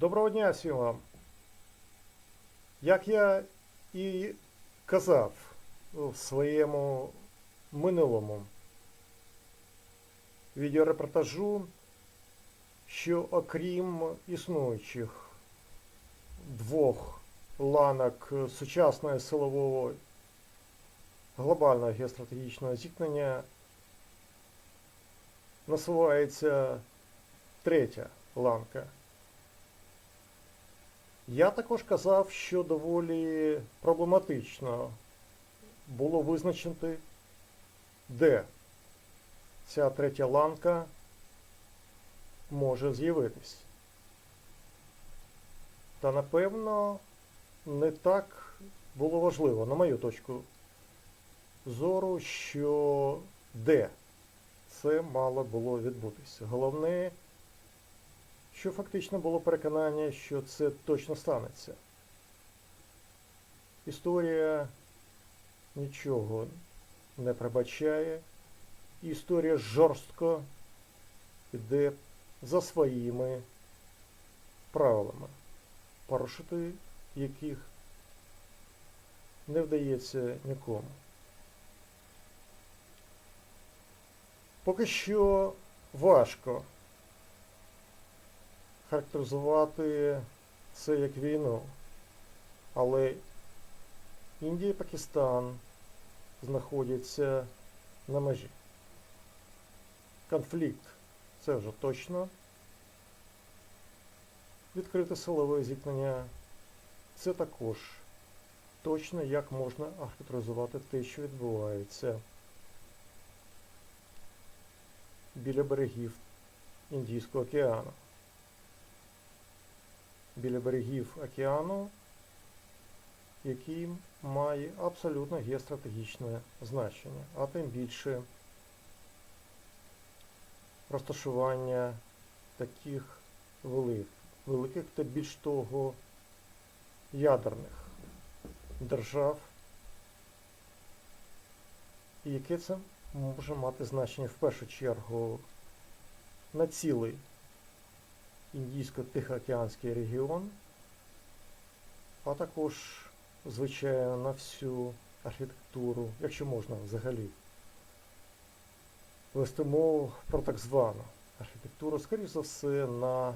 Доброго дня всім вам. Як я і казав в своєму минулому відеорепортажу, що окрім існуючих двох ланок сучасного силового глобального геостратегічного зіткнення насувається третя ланка. Я також казав, що доволі проблематично було визначити, де ця третя ланка може з'явитись. Та напевно не так було важливо, на мою точку зору, що де це мало було відбутися. Головне, що фактично було переконання, що це точно станеться. Історія нічого не пробачає, історія жорстко йде за своїми правилами, порушити яких не вдається нікому. Поки що важко характеризувати це як війну, але Індія і Пакистан знаходяться на межі. Конфлікт це вже точно. Відкрите силове зіткнення це також точно як можна характеризувати те, що відбувається біля берегів Індійського океану. Біля берегів океану, який має абсолютно геостратегічне значення, а тим більше розташування таких великих, великих та більш того ядерних держав, і яке це може мати значення в першу чергу на цілий Індійсько-Тихоокеанський регіон, а також, звичайно, на всю архітектуру, якщо можна взагалі вести мову про так звану архітектуру, скоріш за все, на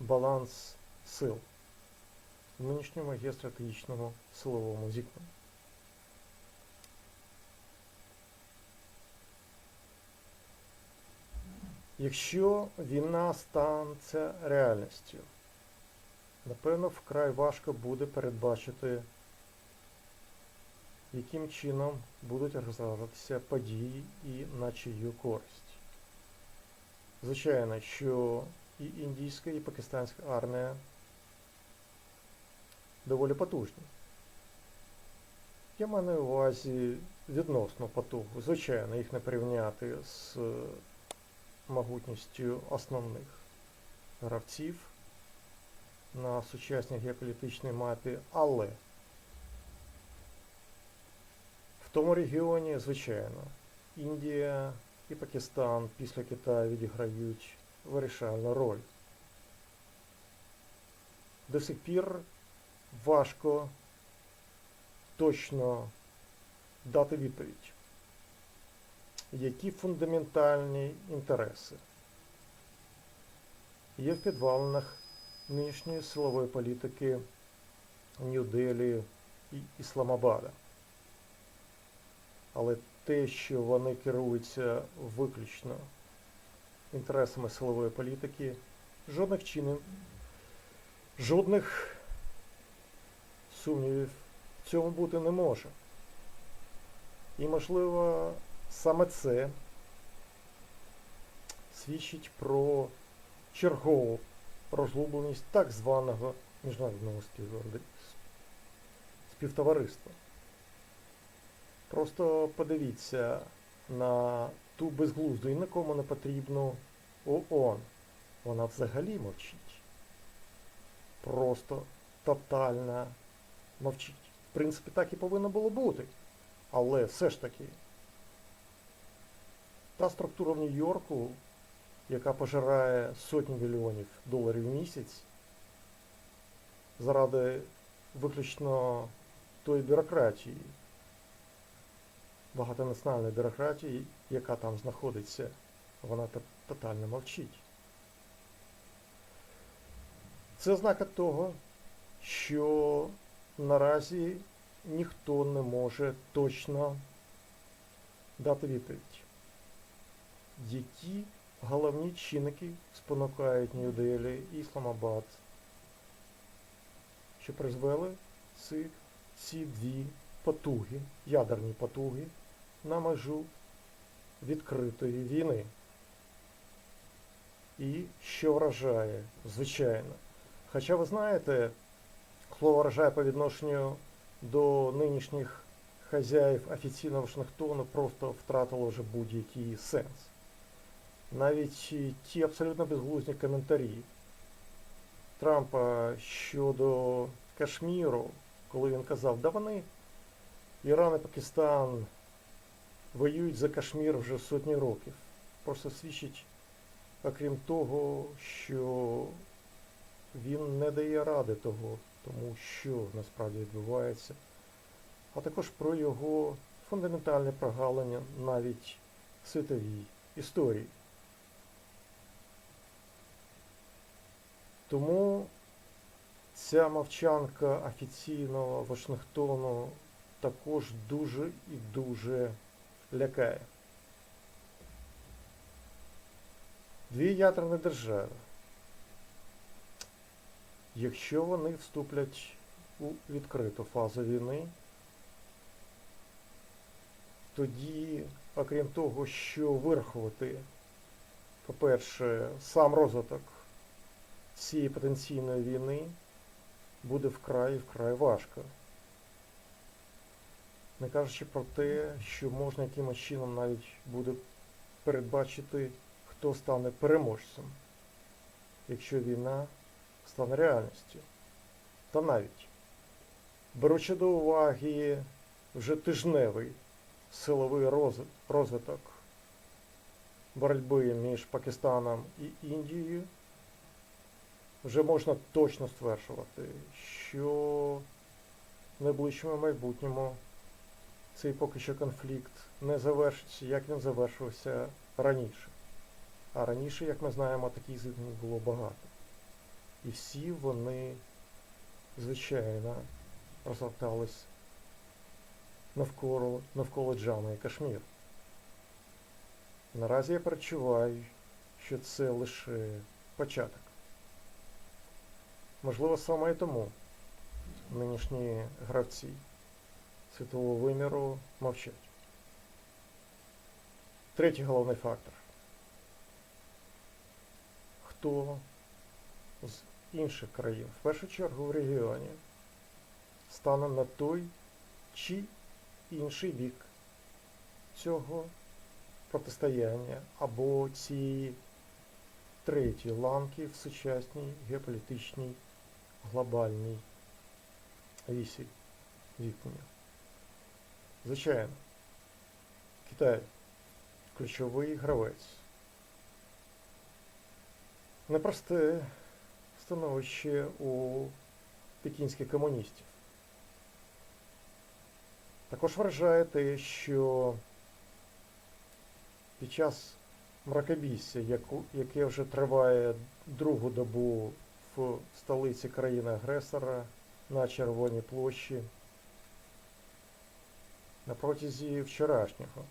баланс сил в нинішньому геостратегічному силовому зіткненні. Якщо війна станеться реальністю, напевно, вкрай важко буде передбачити, яким чином будуть розвиватися події і на чию користь. Звичайно, що і індійська, і пакистанська армія доволі потужні. Я маю на увазі відносно потугу. Звичайно, їх не порівняти з могутністю основних гравців на сучасній геополітичній мапі, але в тому регіоні, звичайно, Індія і Пакистан після Китаю відіграють вирішальну роль. До сих пір важко точно дати відповідь які фундаментальні інтереси є в підвалинах нинішньої силової політики Нью-Делі і Ісламабада. Але те, що вони керуються виключно інтересами силової політики, жодних чинів, жодних сумнівів в цьому бути не може. І, можливо, Саме це свідчить про чергову розгубленість так званого міжнародного співтовариства. Просто подивіться на ту безглузду і нікому не потрібну ООН. Вона взагалі мовчить. Просто тотально мовчить. В принципі, так і повинно було бути. Але все ж таки. Та структура в Нью-Йорку яка пожирає сотні мільйонів доларів в місяць заради виключно тої бюрократії, багатонаціональної бюрократії, яка там знаходиться, вона тотально мовчить. Це ознака того, що наразі ніхто не може точно дати відповідь, які головні чинники спонукають Нью-Делі і Ісламабад, що призвели ці, ці дві потуги, ядерні потуги, на межу відкритої війни. І що вражає, звичайно. Хоча ви знаєте, слово вражає по відношенню до нинішніх хазяїв офіційного Вашингтону просто втратило вже будь-який сенс. Навіть ті абсолютно безглузні коментарі Трампа щодо Кашміру, коли він казав, да вони, Іран і Пакистан воюють за Кашмір вже сотні років. Просто свідчить, окрім того, що він не дає ради того, тому що насправді відбувається, а також про його фундаментальне прогалення навіть світовій історії. Тому ця мовчанка офіційного Вашингтону також дуже і дуже лякає. Дві ядерні держави. Якщо вони вступлять у відкриту фазу війни, тоді, окрім того, що вирахувати, по-перше, сам розвиток цієї потенційної війни буде вкрай і вкрай важко. Не кажучи про те, що можна якимось чином навіть буде передбачити, хто стане переможцем, якщо війна стане реальністю. Та навіть, беручи до уваги вже тижневий силовий розвиток боротьби між Пакистаном і Індією, вже можна точно стверджувати, що в найближчому майбутньому цей поки що конфлікт не завершиться, як він завершився раніше. А раніше, як ми знаємо, таких зіткнень було багато. І всі вони, звичайно, розгортались навколо, навколо Джами і Кашмір. Наразі я перечуваю, що це лише початок. Можливо, саме і тому нинішні гравці світового виміру мовчать. Третій головний фактор. Хто з інших країн, в першу чергу в регіоні, стане на той чи інший бік цього протистояння або цієї третьої ланки в сучасній геополітичній глобальній вісі зіткнення. Звичайно, Китай ключовий гравець. Непросте становище у пекінських комуністів. Також вражає те, що під час мракобісся, яке вже триває другу добу столиці країни-агресора на Червоній площі, на протязі вчорашнього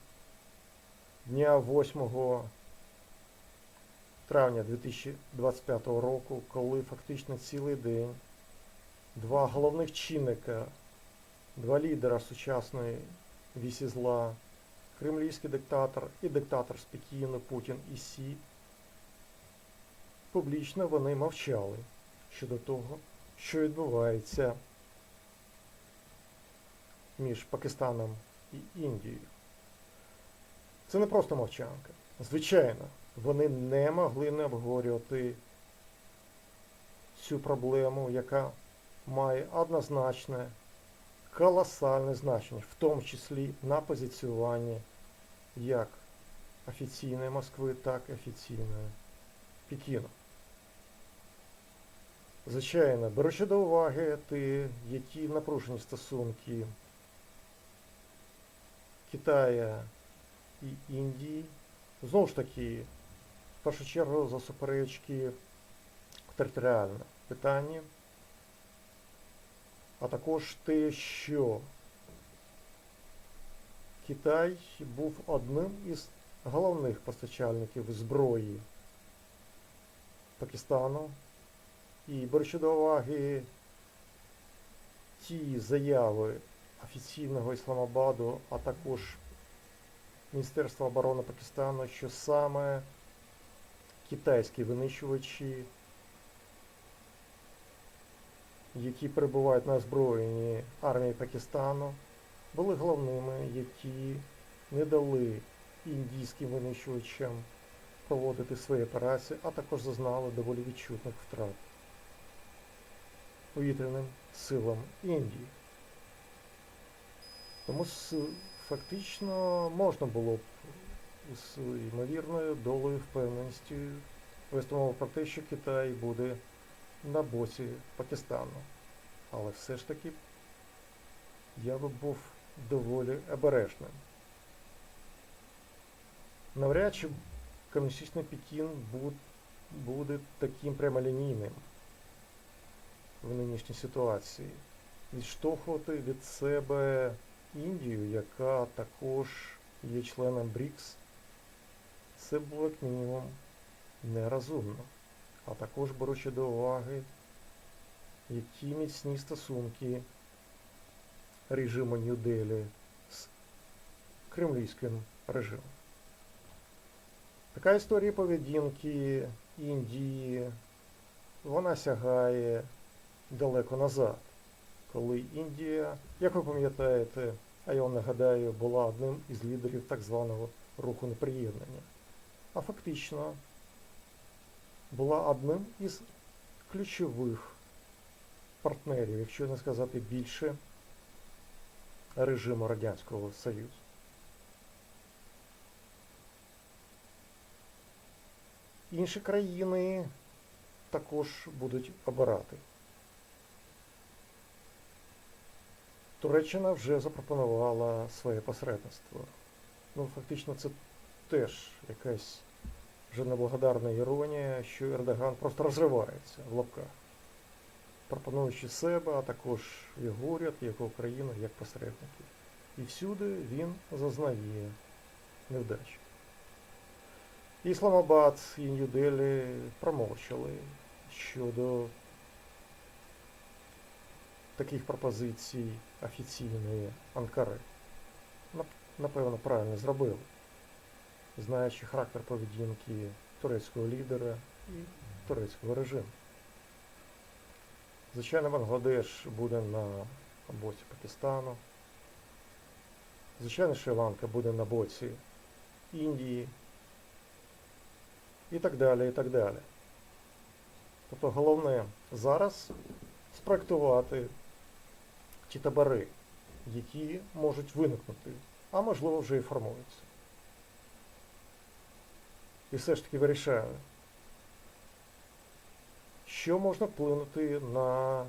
дня 8 травня 2025 року, коли фактично цілий день два головних чинника, два лідера сучасної вісі зла, кремлівський диктатор і диктатор з Пекіну Путін і Сі, публічно вони мовчали щодо того, що відбувається між Пакистаном і Індією. Це не просто мовчанка. Звичайно, вони не могли не обговорювати цю проблему, яка має однозначне, колосальне значення, в тому числі на позиціюванні як офіційної Москви, так і офіційної Пекіну. Звичайно, беручи до уваги те, які напружені стосунки Китая і Індії, знову ж таки, в першу чергу за суперечки в територіальному питанні, а також те, що Китай був одним із головних постачальників зброї Пакистану. І беручи до уваги. Ті заяви офіційного Ісламабаду, а також Міністерства оборони Пакистану, що саме китайські винищувачі, які перебувають на озброєнні армії Пакистану, були головними, які не дали індійським винищувачам проводити свої операції, а також зазнали доволі відчутних втрат повітряним силам Індії. Тому фактично можна було б з ймовірною долею впевненості вести мову про те, що Китай буде на боці Пакистану. Але все ж таки я би був доволі обережним. Навряд чи комуністичний Пекін буде таким прямолінійним в нинішній ситуації. Відштовхувати від себе Індію, яка також є членом БРІКС, це було як мінімум нерозумно. А також беручи до уваги, які міцні стосунки режиму Нью-Делі з кремлівським режимом. Така історія поведінки Індії, вона сягає далеко назад, коли Індія, як ви пам'ятаєте, а я вам нагадаю, була одним із лідерів так званого руху неприєднання, а фактично була одним із ключових партнерів, якщо не сказати більше, режиму Радянського Союзу. Інші країни також будуть обирати. Туреччина вже запропонувала своє посередництво. Ну, фактично, це теж якась вже неблагодарна іронія, що Ердоган просто розривається в лапках, пропонуючи себе, а також його уряд, як Україну, як посередників. І всюди він зазнає невдачі. Ісламабад і Нью-Делі промовчали щодо таких пропозицій офіційної Анкари. Напевно, правильно зробили, знаючи характер поведінки турецького лідера і турецького режиму. Звичайно, Бангладеш буде на боці Пакистану. Звичайно, Шрі-Ланка буде на боці Індії і так далі, і так далі. Тобто головне зараз спроектувати ті табори, які можуть виникнути, а можливо вже і формуються. І все ж таки вирішаю, що можна вплинути на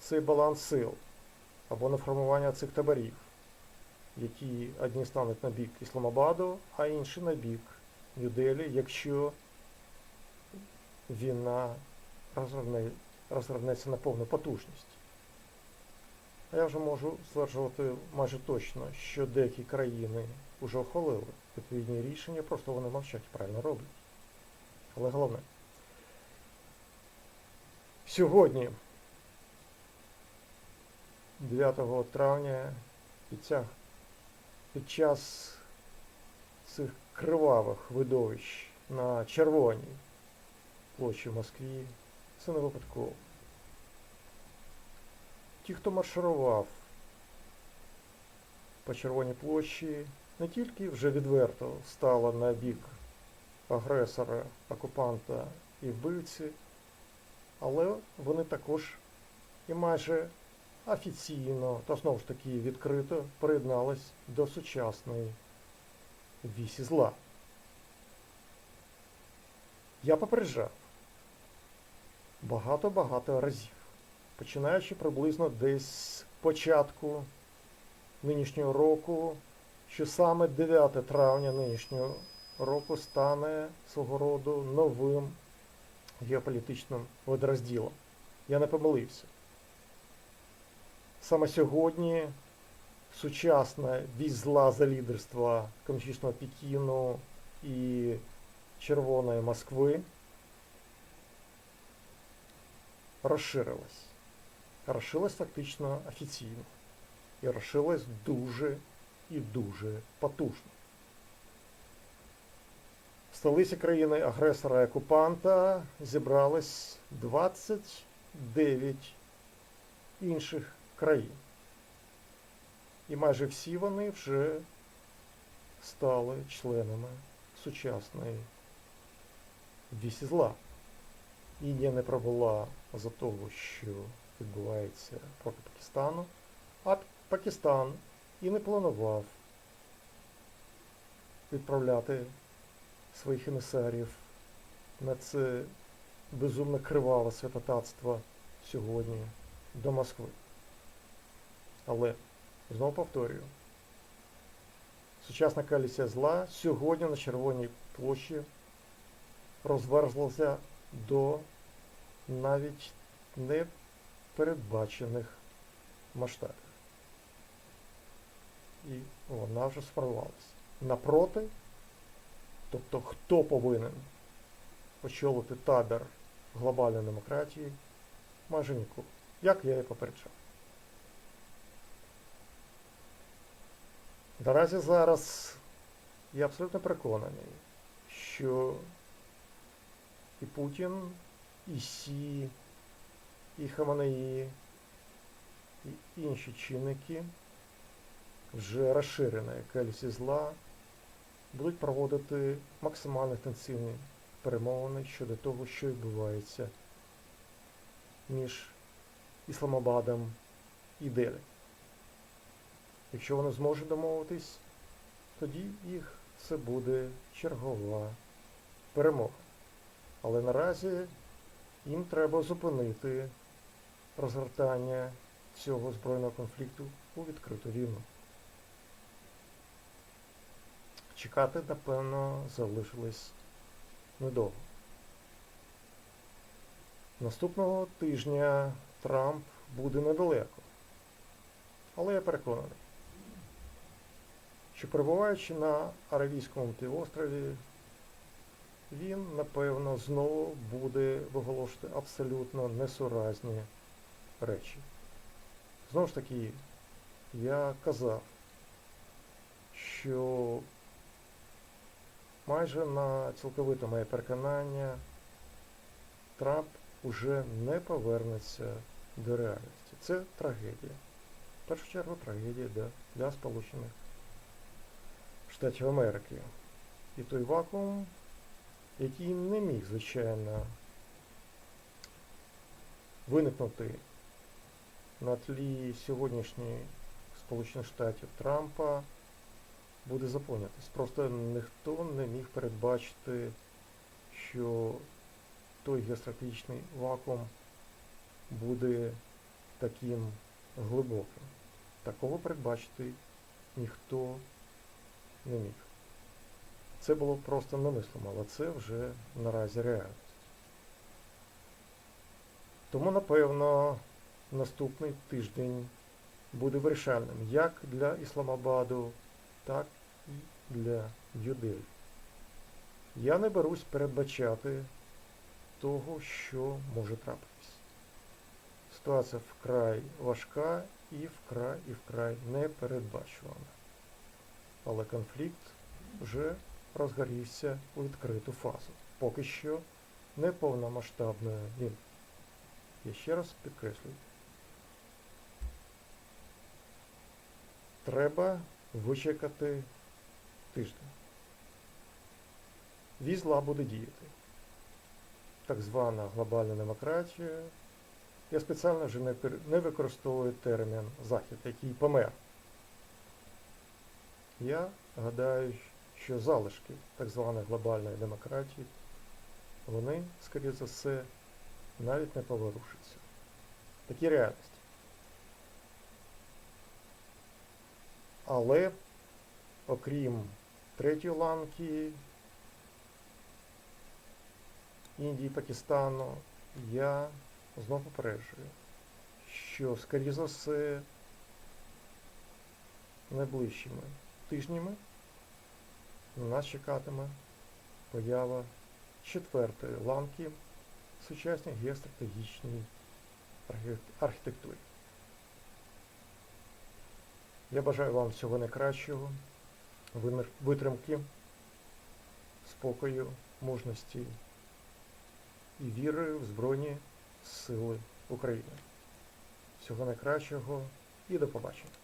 цей баланс сил або на формування цих таборів, які одні стануть на бік Ісламабаду, а інші на бік Нью-Делі, якщо війна розгорне- розгорнеться на повну потужність. А я вже можу стверджувати майже точно, що деякі країни вже ухвалили відповідні рішення, просто вони мовчать правильно роблять. Але головне. Сьогодні, 9 травня, під, ця, під час цих кривавих видовищ на червоній площі в Москві, це не випадково. Ті, хто марширував по Червоній площі, не тільки вже відверто стало на бік агресора, окупанта і вбивці, але вони також і майже офіційно, та знову ж таки відкрито приєднались до сучасної вісі зла. Я попереджав багато-багато разів, починаючи приблизно десь початку нинішнього року, що саме 9 травня нинішнього року стане свого роду новим геополітичним водорозділом. Я не помилився. Саме сьогодні сучасна вісь за лідерства комуністичного Пекіну і Червоної Москви розширилась. Розширилась фактично офіційно. І розширилась дуже і дуже потужно. В столиці країни агресора і окупанта зібралось 29 інших країн. І майже всі вони вже стали членами сучасної вісі зла. Індія не пробула за того, що відбувається проти Пакистану, а Пакистан і не планував відправляти своїх емісарів на це безумно криваве святотатство сьогодні до Москви. Але, знову повторюю, сучасна коаліція зла сьогодні на Червоній площі розверзлася до навіть непередбачених масштабів. І вона вже сформувалася. Напроти, тобто хто повинен очолити табір глобальної демократії, майже нікого. Як я і попереджав. Наразі зараз я абсолютно переконаний, що і Путін, і Сі, і Хаманеї, і інші чинники вже розширеної коаліції зла будуть проводити максимально інтенсивні перемовини щодо того, що відбувається між Ісламабадом і Делі. Якщо вони зможуть домовитись, тоді їх це буде чергова перемога. Але наразі їм треба зупинити розгортання цього збройного конфлікту у відкриту війну. Чекати, напевно, залишилось недовго. Наступного тижня Трамп буде недалеко. Але я переконаний, що перебуваючи на Аравійському півострові, він, напевно, знову буде виголошувати абсолютно несуразні речі. Знову ж таки, я казав, що майже на цілковите моє переконання Трамп уже не повернеться до реальності. Це трагедія. В першу чергу трагедія для, для Сполучених Штатів Америки. І той вакуум, який не міг, звичайно, виникнути на тлі сьогоднішньої Сполучених Штатів Трампа, буде заповнятись. Просто ніхто не міг передбачити, що той геостратегічний вакуум буде таким глибоким. Такого передбачити ніхто не міг. Це було просто немислимо, але це вже наразі реальність. Тому, напевно, наступний тиждень буде вирішальним як для Ісламабаду, так і для Юдеї. Я не берусь передбачати того, що може трапитись. Ситуація вкрай важка і вкрай і вкрай непередбачувана. Але конфлікт вже розгорівся у відкриту фазу. Поки що не повномасштабної війни. Я ще раз підкреслюю. Треба вичекати тиждень. Візла буде діяти. Так звана глобальна демократія. Я спеціально вже не, використовую термін Захід, який помер. Я гадаю, що залишки так званої глобальної демократії вони, скоріше за все, навіть не поворушаться. Такі реальності. Але, окрім третьої ланки Індії, Пакистану, я знову попереджую, що, скоріше за все, найближчими тижнями на нас чекатиме поява четвертої ланки сучасній геостратегічній архітектурі. Я бажаю вам всього найкращого, витримки, спокою, мужності і віри в Збройні Сили України. Всього найкращого і до побачення.